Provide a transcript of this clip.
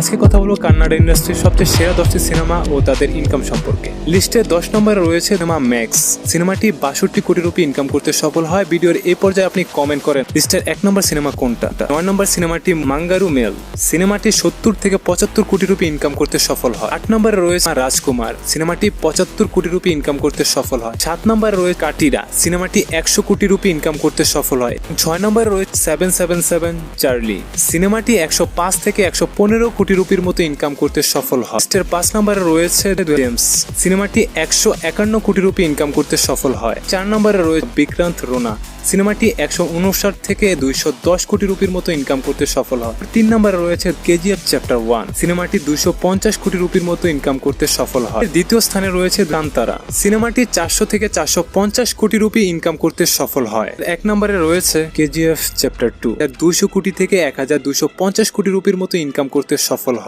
আজকে কথা বলব কান্নাডা ইন্ডাস্ট্রির সবচেয়ে সেরা দশটি সিনেমা ও তাদের ইনকাম সম্পর্কে। লিস্টে দশ নম্বরে রয়েছে সিনেমা ম্যাক্স। সিনেমাটি বাষট্টি কোটি রুপি ইনকাম করতে সফল হয়। ভিডিওর এই পর্যায়ে আপনি কমেন্ট করেন, লিস্টের এক নম্বর সিনেমা কোনটা? নয় নম্বর সিনেমাটি মাঙ্গারু মেল। সিনেমাটি সত্তর থেকে পঁচাত্তর কোটি রুপি ইনকাম করতে সফল হয়। আট নম্বরে রয়েছে রাজকুমার। সিনেমাটি পঁচাত্তর কোটি রুপি ইনকাম করতে সফল হয়। সাত নম্বরে রয়েছে কাটিরা। সিনেমাটি একশো কোটি রুপি ইনকাম করতে সফল হয়। ছয় নম্বরে রয়েছে সেভেন সেভেন সেভেন চার্লি। সিনেমাটি একশো পাঁচ থেকে একশো পনেরো কোটি রুপির মতো ইনকাম করতে সফল হয়। লিস্টের পাঁচ নম্বরে রয়েছে জেমস সিনেমাটি একশো একান্ন কোটি রুপি ইনকাম করতে সফল হয়। চার নম্বরে রয়েছে বিক্রান্ত রোনা। সিনেমাটি একশো উনষাট থেকে দুইশো দশ কোটি রুপির মতো ইনকাম করতে সফল হয়। তিন নম্বরে রয়েছে কেজিএফ চ্যাপ্টার ওয়ান সিনেমাটি দুইশো পঞ্চাশ কোটি রুপির মতো ইনকাম করতে সফল হয়। দ্বিতীয় স্থানে রয়েছে কান্তারা সিনেমাটি চারশো থেকে চারশো পঞ্চাশ কোটি রুপি ইনকাম করতে সফল হয়। এক নম্বরে রয়েছে কেজিএফ চ্যাপ্টার টু দুইশো কোটি থেকে এক হাজার দুইশো পঞ্চাশ কোটি রুপির মতো ইনকাম করতে সফল হয়।